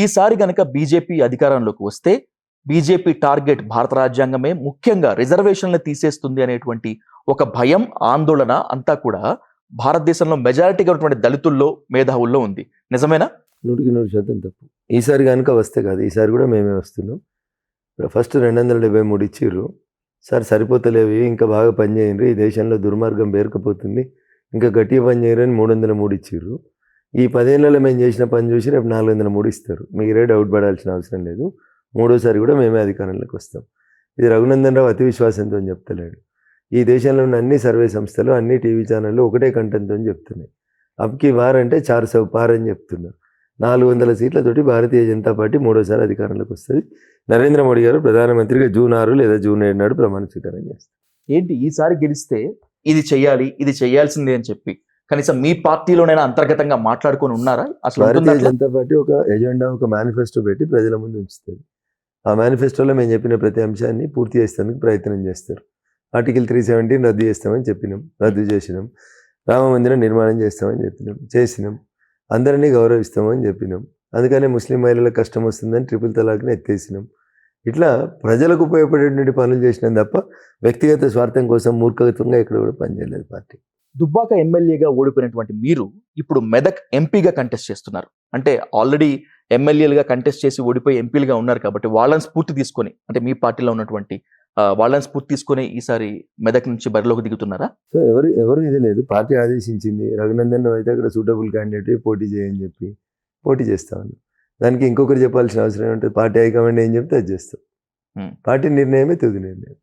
ఈసారి గనక బీజేపీ అధికారంలోకి వస్తే బీజేపీ టార్గెట్ భారత రాజ్యాంగమే ముఖ్యంగా రిజర్వేషన్లు తీసేస్తుంది అనేటువంటి ఒక భయం ఆందోళన అంతా కూడా భారతదేశంలో మెజారిటీగా ఉన్నటువంటి దళితుల్లో మేధావుల్లో ఉంది. నిజమేనా? నూటికి నూరు శాతం తప్పు. ఈసారి కనుక వస్తే కాదు ఈసారి కూడా మేమే వస్తున్నాం. ఫస్ట్ రెండు వందల డెబ్బై మూడు ఇచ్చిర్రు. సార్ సరిపోతలేవి ఇంకా బాగా పనిచేయండి ఈ దేశంలో దుర్మార్గం పేరుకపోతుంది ఇంకా గట్టిగా పని అని మూడు వందల మూడు ఇచ్చిర్రు. ఈ పదేళ్ళలో మేము చేసిన పని చూసి రేపు నాలుగు వందల మూడు ఇస్తారు. మీరే డౌట్ పడాల్సిన అవసరం లేదు. మూడోసారి కూడా మేమే అధికారంలోకి వస్తాం. ఇది రఘునందన్ రావు అతి విశ్వాసంతో చెప్తలేడు. ఈ దేశంలో ఉన్న అన్ని సర్వే సంస్థలు అన్ని టీవీ ఛానళ్ళు ఒకటే కంటెంట్తో చెప్తున్నాయి. అబ్కి వార్ అంటే చార్ సౌ పార్ అని చెప్తున్నారు. నాలుగు వందల సీట్లతోటి భారతీయ జనతా పార్టీ మూడోసారి అధికారంలోకి వస్తుంది. నరేంద్ర మోడీ గారు ప్రధానమంత్రిగా జూన్ ఆరు లేదా జూన్ ఏడు నాడు ప్రమాణ స్వీకారం చేస్తారు. ఏంటి? ఈసారి గెలిస్తే ఇది చెయ్యాలి ఇది చేయాల్సిందే అని చెప్పి కనీసం మీ పార్టీలోనైనా అంతర్గతంగా మాట్లాడుకొని ఉన్నారా? అసలు? జనతా పార్టీ ఒక ఎజెండా ఒక మేనిఫెస్టో పెట్టి ప్రజల ముందు ఉంచుతుంది ఆ మేనిఫెస్టోలో మేము చెప్పిన ప్రతి అంశాన్ని పూర్తి చేసేందుకు ప్రయత్నం చేస్తారు. ఆర్టికల్ త్రీ సెవెంటీన్ రద్దు చేస్తామని చెప్పినాం రద్దు చేసినాం. రామ మందిరం నిర్మాణం చేస్తామని చెప్పినాం చేసినాం. అందరినీ గౌరవిస్తామని చెప్పినాం. అందుకనే ముస్లిం మహిళలకు కష్టం వస్తుందని ట్రిపుల్ తలాక్ని ఎత్తేసినాం. ఇట్లా ప్రజలకు ఉపయోగపడేటువంటి పనులు చేసినాం తప్ప వ్యక్తిగత స్వార్థం కోసం మూర్ఖత్వంగా ఇక్కడ కూడా పనిచేయలేదు పార్టీ. దుబ్బాక ఎమ్మెల్యేగా ఓడిపోయినటువంటి మీరు ఇప్పుడు మెదక్ ఎంపీగా కంటెస్ట్ చేస్తున్నారు. అంటే ఆల్రెడీ ఎమ్మెల్యేలుగా కంటెస్ట్ చేసి ఓడిపోయి ఎంపీలుగా ఉన్నారు కాబట్టి వాళ్ళని స్ఫూర్తి తీసుకొని అంటే మీ పార్టీలో ఉన్నటువంటి వాళ్ళని స్ఫూర్తి తీసుకొని ఈసారి మెదక్ నుంచి బరిలోకి దిగుతున్నారా? సో ఎవరు ఎవరు ఇది లేదు. పార్టీ ఆదేశించింది. రఘునందన్ అయితే అక్కడ సూటబుల్ క్యాండిడేట్ పోటీ చేయని చెప్పి పోటీ చేస్తాను దానికి ఇంకొకరు చెప్పాల్సిన అవసరం ఉంటుంది పార్టీ హైకమాండ్ ఏం చెప్తే అది చేస్తాం. పార్టీ నిర్ణయమే తుది నిర్ణయం.